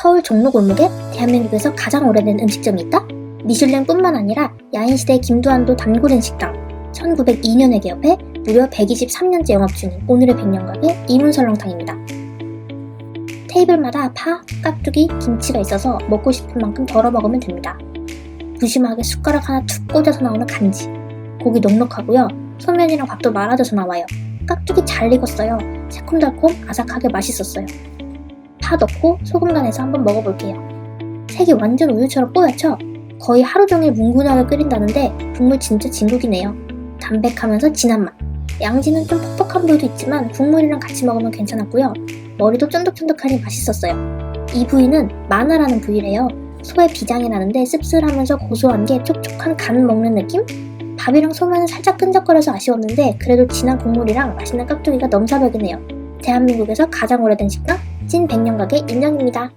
서울 종로 골목에 대한민국에서 가장 오래된 음식점이 있다? 미슐랭뿐만 아니라 야인시대 김두한도 단골인 식당 1902년에 개업해 무려 123년째 영업 중인 오늘의 백년가게 이문설렁탕입니다. 테이블마다 파, 깍두기, 김치가 있어서 먹고 싶은 만큼 덜어 먹으면 됩니다. 무심하게 숟가락 하나 툭 꽂아서 나오는 간지. 고기 넉넉하고요. 소면이랑 밥도 말아져서 나와요. 깍두기 잘 익었어요. 새콤달콤 아삭하게 맛있었어요. 파 넣고 소금 간해서 한번 먹어볼게요. 색이 완전 우유처럼 뽀얗죠? 거의 하루 종일 뭉근하게 끓인다는데 국물 진짜 진국이네요. 담백하면서 진한 맛. 양지는 좀 퍽퍽한 부위도 있지만 국물이랑 같이 먹으면 괜찮았고요. 머리도 쫀득쫀득하니 맛있었어요. 이 부위는 마나라는 부위래요. 소의 비장이 나는데 씁쓸하면서 고소한 게 촉촉한 간 먹는 느낌? 밥이랑 소면은 살짝 끈적거려서 아쉬웠는데 그래도 진한 국물이랑 맛있는 깍두기가 넘사벽이네요. 대한민국에서 가장 오래된 식당 찐 백년가게 인정입니다.